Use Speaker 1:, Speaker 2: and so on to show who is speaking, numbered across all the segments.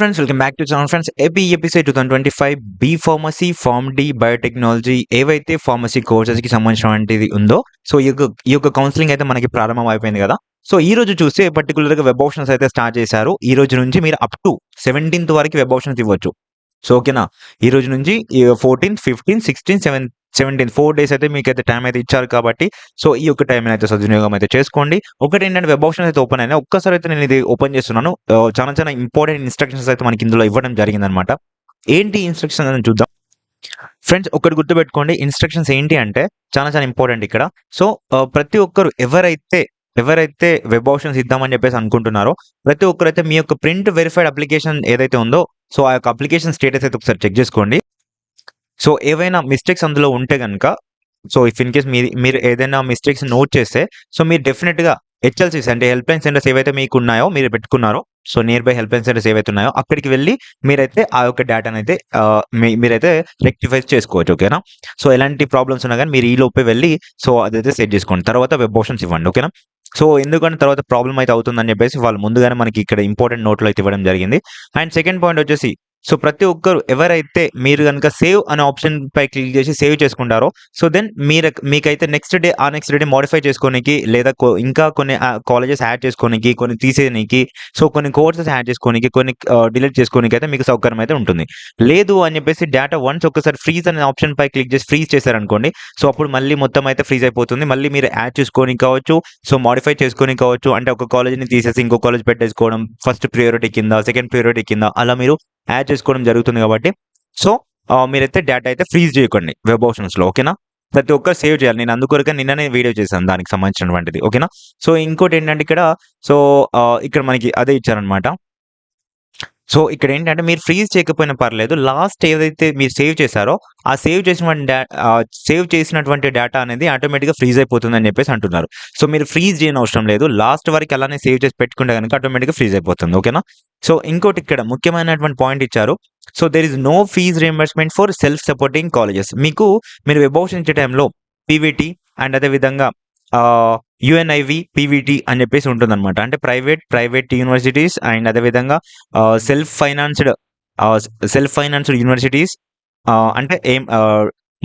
Speaker 1: Friends welcome back to channel friends AP EAPCET two thousand twenty five B pharmacy Pharm D biotechnology ఏవైతే pharmacy కోర్సెస్కి సంబంధించినటువంటిది ఉందో so ఈ యొక్క ఈ యొక్క కౌన్సిలింగ్ అయితే మనకి ప్రారంభం అయిపోయింది కదా. సో ఈ రోజు చూస్తే పర్టికులర్గా వెబ్ ఆప్షన్స్ అయితే స్టార్ట్ చేశారు. ఈ రోజు నుంచి మీరు అప్ టు సెవెంటీన్త్ వరకు వెబ్ ఆప్షన్స్ ఇవ్వచ్చు. సో ఓకేనా ఈ రోజు నుంచి fourteenth fifteen sixteen seven seventeen four days అయితే మీకు అయితే టైం అయితే ఇచ్చారు కాబట్టి సో ఈ యొక్క టైం అయితే సద్వినియోగం అయితే చేసుకోండి. ఒకటి ఏంటంటే వెబ్ ఆప్షన్ అయితే ఓపెన్ అయినా ఒక్కసారి అయితే నేను ఇది ఓపెన్ చేస్తున్నాను. చాలా చాలా ఇంపార్టెంట్ ఇన్స్ట్రక్షన్స్ అయితే మనకి ఇందులో ఇవ్వడం జరిగిందనమాట ఏంటి ఇన్స్ట్రక్షన్ అని చూద్దాం. ఫ్రెండ్స్ ఒకటి గుర్తుపెట్టుకోండి. ఇన్స్ట్రక్షన్స్ ఏంటి అంటే చాలా చాలా ఇంపార్టెంట్ ఇక్కడ. సో ప్రతి ఒక్కరు ఎవరైతే ఎవరైతే వెబ్ ఆప్షన్స్ ఇద్దామని చెప్పేసి అనుకుంటున్నారో ప్రతి ఒక్కరైతే మీ యొక్క ప్రింట్ వెరిఫైడ్ అప్లికేషన్ ఏదైతే ఉందో సో ఆ యొక్క అప్లికేషన్ స్టేటస్ అయితే ఒకసారి చెక్ చేసుకోండి. సో ఏవైనా మిస్టేక్స్ అందులో ఉంటే కనుక సో ఇఫ్ ఇన్ కేస్ మీ మీరు ఏదైనా మిస్టేక్స్ నోట్ చేస్తే సో మీరు డెఫినెట్గా హెచ్ఎల్సీస్ అంటే హెల్ప్ లైన్ సెంటర్స్ ఏవైతే మీకు ఉన్నాయో మీరు పెట్టుకున్నారో so nearby helpline centres ఏవైతే ఉన్నాయో అక్కడికి వెళ్ళి మీరైతే ఆ యొక్క డేటాను అయితే మీరైతే రెక్టిఫై చేసుకోవచ్చు ఓకేనా సో ఎలాంటి ప్రాబ్లమ్స్ ఉన్నా కానీ మీరు ఈ లోపే వెళ్ళి సో అదైతే సెట్ చేసుకోండి. తర్వాత వెబ్ ఆప్షన్స్ ఇవ్వండి ఓకేనా సో ఎందుకంటే తర్వాత ప్రాబ్లం అయితే అవుతుందని చెప్పేసి వాళ్ళు ముందుగానే మనకి ఇక్కడ ఇంపార్టెంట్ నోట్లో అయితే ఇవ్వడం జరిగింది. అండ్ సెకండ్ పాయింట్ వచ్చేసి సో ప్రతి ఒక్కరు ఎవరైతే మీరు కనుక సేవ్ అనే ఆప్షన్ పై క్లిక్ చేసి సేవ్ చేసుకుంటారో సో దెన్ మీరు మీకైతే నెక్స్ట్ డే ఆ నెక్స్ట్ డే మోడిఫై చేసుకోనికి లేదా ఇంకా కొన్ని కాలేజెస్ యాడ్ చేసుకోనికి కొన్ని తీసేయడానికి సో కొన్ని కోర్సెస్ యాడ్ చేసుకోనికి కొన్ని డిలీట్ చేసుకోనికి అయితే మీకు సౌకర్యం అయితే ఉంటుంది. లేదు అని చెప్పేసి డేటా వన్స్ ఒకసారి ఫ్రీజ్ అనే ఆప్షన్ పై క్లిక్ చేసి ఫ్రీజ్ చేశారనుకోండి సో అప్పుడు మళ్ళీ మొత్తం అయితే ఫ్రీజ్ అయిపోతుంది. మళ్ళీ మీరు యాడ్ చేసుకొని కావచ్చు సో మాడిఫై చేసుకొని కావచ్చు అంటే ఒక కాలేజ్ని తీసేసి ఇంకో కాలేజ్ పెట్టేసుకోవడం ఫస్ట్ ప్రియారిటీ కింద సెకండ్ ప్రియారిటీ కింద అలా మీరు యాడ్ చేసుకోవడం జరుగుతుంది కాబట్టి. సో మీరైతే డేటా అయితే ఫ్రీజ్ చేయకండి వెబ్ ఆప్షన్స్లో ఓకేనా ప్రతి ఒక్కరు సేవ్ చేయాలి. నేను అందుకొరకే నిన్ననే వీడియో చేశాను దానికి సంబంధించినటువంటిది ఓకేనా సో ఇంకోటి ఏంటంటే ఇక్కడ సో ఇక్కడ మనకి అదే ఇచ్చారనమాట సో ఇక్కడ ఏంటంటే మీరు ఫ్రీజ్ చేయకపోయినా పర్లేదు లాస్ట్ ఏదైతే మీరు సేవ్ చేశారో ఆ సేవ్ చేసినటువంటి సేవ్ చేసినటువంటి డేటా అనేది ఆటోమేటిక్గా ఫ్రీజ్ అయిపోతుంది అని చెప్పేసి అంటున్నారు. సో మీరు ఫ్రీజ్ చేయని అవసరం లేదు. లాస్ట్ వరకు అలానే సేవ్ చేసి పెట్టుకుంటే కనుక ఆటోమేటిక్గా ఫ్రీజ్ అయిపోతుంది. ఓకేనా సో ఇంకోటి ఇక్కడ ముఖ్యమైనటువంటి పాయింట్ ఇచ్చారు. So there is no fees reimbursement for self supporting colleges మీకు మీరు వెబ్ ఇచ్చే టైంలో పీవీటీ అండ్ అదే విధంగా యుఎన్ఐవి పీవీటీ అని చెప్పేసి ఉంటుందన్నమాట. అంటే ప్రైవేట్ ప్రైవేట్ యూనివర్సిటీస్ అండ్ అదేవిధంగా self financed self financed universities అంటే ఏం ఆ,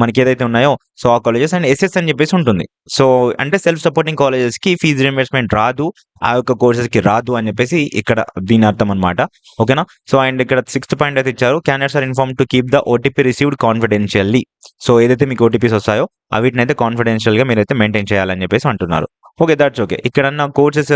Speaker 1: మనకి ఏదైతే ఉన్నాయో సో ఆ కాలేజెస్ అండ్ ఎస్ఎస్ అని చెప్పేసి ఉంటుంది. సో అంటే సెల్ఫ్ సపోర్టింగ్ కాలేజెస్కి ఫీజు రియంబర్స్మెంట్ రాదు ఆ యొక్క కోర్సెస్కి రాదు అని చెప్పేసి ఇక్కడ దీని అర్థం అనమాట ఓకేనా? సో అండ్ ఇక్కడ సిక్స్త్ పాయింట్ అయితే ఇచ్చారు. Candidates are inform to keep the OTP received confidentially so ఏదైతే మీకు ఓటీపీస్ వస్తాయో అవిటినైతే కాన్ఫిడెన్షియల్గా మీరైతే మెయింటైన్ చేయాలని చెప్పేసి అంటున్నారు. ఓకే దట్స్ ఓకే ఇక్కడ కోర్సెస్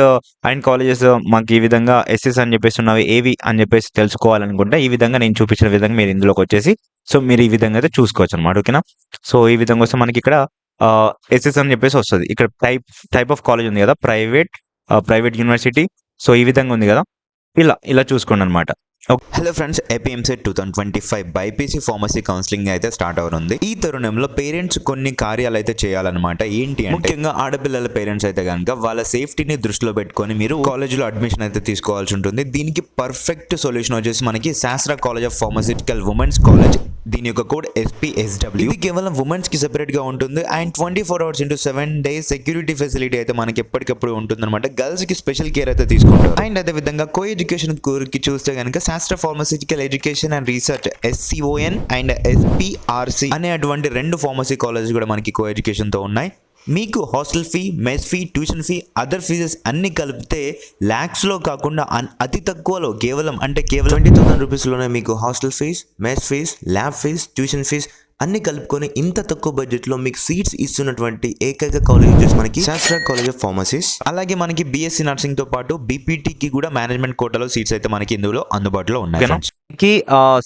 Speaker 1: అండ్ కాలేజెస్ మాకు ఈ విధంగా ఎస్ఎస్ అని చెప్పేసి ఉన్నవి ఏవి అని చెప్పేసి తెలుసుకోవాలనుకుంటే ఈ విధంగా నేను చూపించిన విధంగా మీరు ఇందులోకి వచ్చేసి సో మీరు ఈ విధంగా అయితే చూసుకోవచ్చు అనమాట ఓకేనా సో ఈ విధంగా వస్తే మనకి ఇక్కడ uh, ఎస్ఎస్ అని చెప్పేసి వస్తుంది. ఇక్కడ టైప్ టైప్ ఆఫ్ కాలేజ్ ఉంది కదా ప్రైవేట్ ప్రైవేట్ యూనివర్సిటీ సో ఈ విధంగా ఉంది కదా? ఇలా ఇలా చూసుకోండి అనమాట
Speaker 2: hello friends AP EAMCET two thousand twenty five BiPC pharmacy counselling అయితే స్టార్ట్ అవుతుంది ఈ తరుణంలో పేరెంట్స్ కొన్ని కార్యాలు అయితే చేయాలన్నమాట. ఏంటి ముఖ్యంగా ఆడపిల్లల పేరెంట్స్ అయితే కనుక వాళ్ళ సేఫ్టీని దృష్టిలో పెట్టుకొని మీరు కాలేజ్లో అడ్మిషన్ అయితే తీసుకోవాల్సి ఉంటుంది. దీనికి పర్ఫెక్ట్ సొల్యూషన్ వచ్చేసి మనకి Sastra college of pharmaceutical women's college దీని యొక్క కోడ్ ఎస్పీఎస్డబ్ల్యూ ఇది కేవలం ఉమెన్స్కి సెపరేట్గా ఉంటుంది. And twenty four hours into seven days security facility అయితే మనకి ఎప్పటికప్పుడు ఉంటుంది అనమాట గర్ల్స్కి స్పెషల్ కేర్ అయితే తీసుకుంటారు. అండ్ అదే విధంగా కో ఎడ్యుకేషన్ కోరికి చూస్తే కనుక master pharmaceutical education and research SCON and SPRC అనే అటువంటి రెండు ఫార్మసీ కాలేజ్ కూడా మనకి కో ఎడ్యుకేషన్తో ఉన్నాయి. మీకు hostel fee mess fee tuition fee other fees అన్ని కలిపితే ల్యాక్స్లో కాకుండా అన్- అతి తక్కువలో కేవలం అంటే కేవలం ట్వంటీ థౌసండ్ రూపీస్లోనే మీకు hostel fees mess fees lab fees tuition fees అన్ని కలుపుకొని ఇంత తక్కువ బడ్జెట్లో మీకు సీట్స్ ఇస్తున్నటువంటి ఏకైక కాలేజ్ వచ్చేసి మనకి శాస్త్ర కాలేజ్ ఆఫ్ ఫార్మసీస్ అలాగే మనకి బీఎస్సీ నర్సింగ్తో పాటు బీపీటీకి కూడా మేనేజ్మెంట్ కోటాలో సీట్స్ అయితే మనకి ఇందులో అందుబాటులో ఉన్నాయి
Speaker 1: ఓకేనా?
Speaker 2: friends.
Speaker 1: కి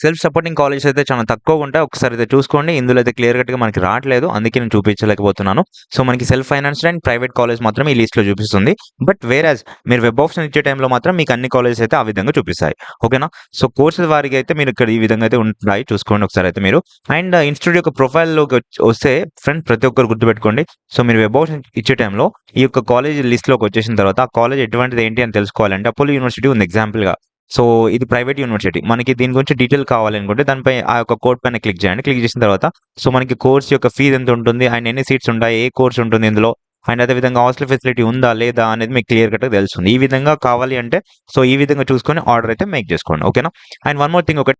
Speaker 1: సెల్ఫ్ సపోర్టింగ్ కాలేజెస్ అయితే చాలా తక్కువ ఉంటాయి. ఒకసారి అయితే చూసుకోండి. ఇందులో అయితే క్లియర్ కట్గా మనకి రావట్లేదు. అందుకే నేను చూపించలేకపోతున్నాను. సో మనకి self financed and private college మాత్రం ఈ లిస్ట్లో చూపిస్తుంది. బట్ వేరాజ్ మీరు వెబ్ ఆప్షన్ ఇచ్చే టైంలో మాత్రం మీకు అన్ని కాలేజెస్ అయితే ఆ విధంగా చూపిస్తాయి. ఓకేనా? సో కోర్సెస్ వారికి అయితే మీరు ఇక్కడ ఈ విధంగా అయితే ఉంటాయి. చూసుకోండి ఒకసారి అయితే మీరు. అండ్ ఇన్స్టిట్యూట్ యొక్క ప్రొఫైల్లోకి వస్తే ఫ్రెండ్ ప్రతి ఒక్కరు గుర్తుపెట్టుకోండి. సో మీరు వెబ్ ఆప్షన్ ఇచ్చే టైంలో ఈ యొక్క కాలేజ్ లిస్ట్లోకి వచ్చేసిన తర్వాత ఆ కాలేజ్ ఎటువంటిది ఏంటి అని తెలుసుకోవాలంటే అపోలో యూనివర్సిటీ ఉంది ఎగ్జాంపుల్గా. సో ఇది ప్రైవేట్ యూనివర్సిటీ మనకి దీని గురించి డీటెయిల్ కావాలనుకుంటే దానిపై ఆ యొక్క కోడ్ పైన క్లిక్ చేయండి. క్లిక్ చేసిన తర్వాత సో మనకి కోర్స్ యొక్క ఫీజు ఎంత ఉంటుంది అండ్ ఎన్ని సీట్స్ ఉంటాయి ఏ కోర్స్ ఉంటుంది ఇందులో అండ్ అదేవిధంగా హాస్టల్ ఫెసిలిటీ ఉందా లేదా అనేది మీకు క్లియర్ కట్గా తెలుస్తుంది. ఈ విధంగా కావాలి అంటే సో ఈ విధంగా చూసుకొని ఆర్డర్ అయితే మేక్ చేసుకోండి. ఓకేనా అండ్ వన్ మోర్ థింగ్ ఒకటి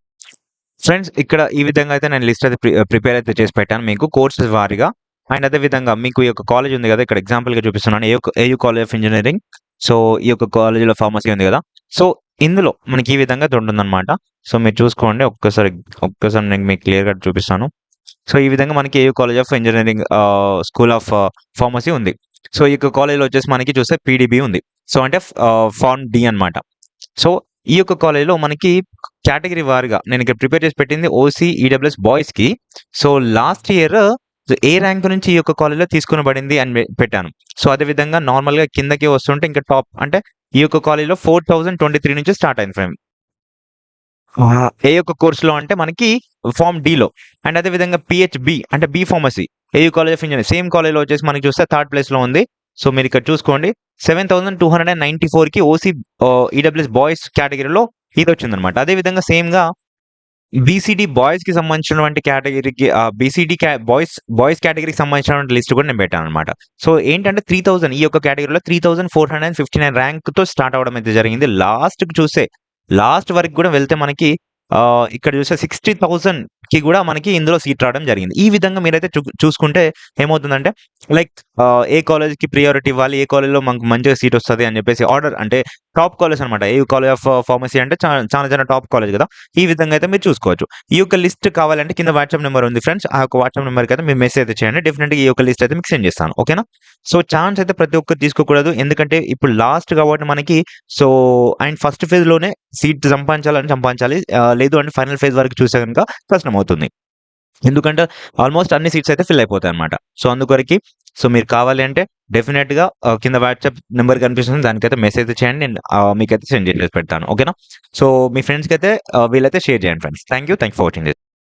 Speaker 1: ఫ్రెండ్స్ ఇక్కడ ఈ విధంగా అయితే నేను లిస్ట్ అయితే ప్రిపేర్ uh, అయితే చేసి పెట్టాను. మీకు కోర్సెస్ వారిగా. అండ్ అదే విధంగా మీకు ఈ యొక్క కాలేజ్ ఉంది కదా ఇక్కడ ఎగ్జాంపుల్గా చూపిస్తున్నాను. A AU college of engineering so ఈ యొక్క కాలేజీలో ఫార్మసీ ఉంది కదా. సో ఇందులో మనకి ఈ విధంగా ఉంటుందన్నమాట. సో మీరు చూసుకోండి. ఒక్కసారి ఒక్కసారి నేను మీకు క్లియర్గా చూపిస్తాను. సో ఈ విధంగా మనకి AU college of engineering school of pharmacy ఉంది. సో ఈ యొక్క కాలేజ్లో వచ్చేసి మనకి చూస్తే పీడిబి ఉంది. సో అంటే uh, ఫార్మ్ డి అన్నమాట. సో ఈ యొక్క కాలేజ్లో మనకి కేటగిరీ వారిగా నేను ఇక్కడ ప్రిపేర్ చేసి పెట్టింది ఓసీ ఈడబ్ల్యూఎస్ బాయ్స్కి. సో లాస్ట్ ఇయర్ ఏ ర్యాంక్ నుంచి ఈ యొక్క కాలేజ్లో తీసుకునబడింది అని పెట్టాను. సో అదే విధంగా నార్మల్గా కిందకి వస్తుంటే ఇంకా టాప్ అంటే ఈ యొక్క కాలేజ్లో ఫోర్ థౌసండ్ ట్వంటీ త్రీ నుంచి స్టార్ట్ అయింది ఫ్రెండ్ ఏ యొక్క కోర్సులో అంటే మనకి ఫార్మ్లో. అండ్ అదే విధంగా పిహెచ్బి అంటే B pharmacy AU college of engineering same కాలేజ్లో వచ్చేసి మనకి చూస్తే థర్డ్ ప్లేస్లో ఉంది. సో మీరు ఇక్కడ చూసుకోండి. Seven thousand two hundred and ninety ఫోర్కి ఓసీ ఈడబ్ల్యూఎస్ బాయ్స్ కేటగిరీలో ఇది వచ్చిందనమాట అదే విధంగా సేమ్గా బీసీడీ బాయ్స్కి సంబంధించినటువంటి కేటగిరీకి బీసీడీ బాయ్స్ బాయ్స్ కేటగిరీకి సంబంధించినటువంటి లిస్ట్ కూడా నేను పెట్టాను అనమాట సో ఏంటంటే త్రీ థౌసండ్ ఈ యొక్క కేటగిరీలో three thousand four hundred fifty nine ర్యాంక్తో start అవడం అయితే జరిగింది. లాస్ట్కి చూస్తే లాస్ట్ వరకు కూడా వెళ్తే మనకి ఇక్కడ చూస్తే సిక్స్టీ థౌసండ్ కి కూడా మనకి ఇందులో సీట్ రావడం జరిగింది. ఈ విధంగా మీరైతే చూ- చూసుకుంటే ఏమవుతుందంటే లైక్ ఏ కాలేజ్కి ప్రియారిటీ ఇవ్వాలి ఏ కాలేజ్లో మనకు మంచిగా సీట్ వస్తుంది అని చెప్పేసి ఆర్డర్ అంటే టాప్ కాలేజ్ అనమాట ఏ కాలేజ్ ఆఫ్ ఫార్మసీ అంటే చాలా చాలా చాలా టాప్ కాలేజ్ కదా. ఈ విధంగా అయితే మీరు చూసుకోవచ్చు. ఈ యొక్క లిస్ట్ కావాలంటే కింద వాట్సాప్ నెంబర్ ఉంది ఫ్రెండ్స్ ఆ యొక్క వాట్సాప్ నెంబర్కి అయితే మీరు మెసేజ్ అయితే చేయండి. డెఫినెట్గా ఈ యొక్క లిస్ట్ అయితే మీకు సెండ్ చేస్తాను. ఓకేనా సో ఛాన్స్ అయితే ప్రతి ఒక్కరు తీసుకోకూడదు. ఎందుకంటే ఇప్పుడు లాస్ట్ కాబట్టి మనకి సో అండ్ ఫస్ట్ ఫేజ్లోనే సీట్ సంపాదించాలని సంపాదించాలి. లేదు అంటే ఫైనల్ ఫేజ్ వరకు చూసే కనుక కష్టం అవుతుంది. ఎందుకంటే ఆల్మోస్ట్ అన్ని సీట్స్ అయితే ఫిల్ అయిపోతాయి అనమాట సో అందుకొరకి సో మీరు కావాలి అంటే డెఫినెట్గా కింద వాట్సాప్ నెంబర్ కనిపిస్తుంది. దానికైతే మెసేజ్ చేయండి. నేను మీకైతే సెండ్ చేసి పెడతాను. ఓకేనా సో మీ ఫ్రెండ్స్కి అయితే వీళ్ళైతే వీలైతే షేర్ చేయండి friends thank you thank for watching